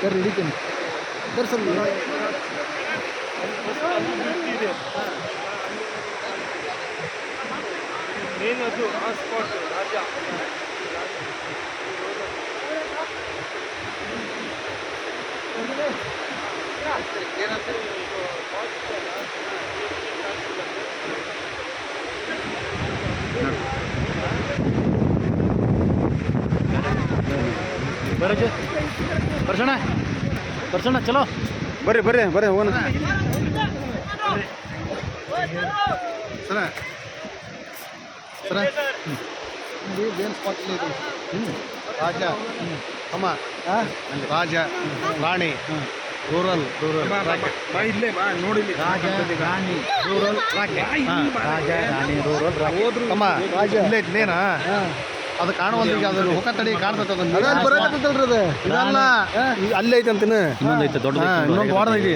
ಬರ್ರಿ ಹಿಡಿತೀನಿ ಬರ್ರಿ ಸ್ವಲ್ಪ ಮೇನ್ ಅದು ಆ ಸ್ಪಾಟ್ ರಾಜ ಬರಕ್ಕೆ? ಬರ್ಸೋಣ ಬರ್ಸೋಣ ಚಲೋ. ಬರ್ರಿ ಬರ್ರಿ ಬರ್ರಿ ಹೋಗೋಣ. ಸರ. ಸರ. ಏನು ಸ್ಪಾಟ್ ಇದೆ ರಾಜ. ಅಮ್ಮ. ರಾಜ. ರಾಣಿ. ರೂರಲ್ ರೂರಲ್ ಬಾ ಇಲ್ಲೇ ಬಾ ನೋಡಿಲಿ ರಾಜ ರಾಣಿ. ರೂರಲ್ ರಾಜ ರಾಣಿ ರೂರಲ್ ಅಮ್ಮ ಇಲ್ಲೇ ಐತ್ಲೇನಾ ಅದು ಕಾಣುವಂತ ಈಗ ಅದು ಹೊಕ್ಕ ತಡಿ ಕಾಣ್ತೈತೆ ಅದನ್ನ ಇದಲ್ಲ ಇದು. ಅಲ್ಲೇ ಐತೆ ಅಂತೀನಿ ಇನ್ನೊಂದು ಐತೆ ದೊಡ್ಡದು ಇನ್ನೊಂದು ವಾರದ ಐತಿ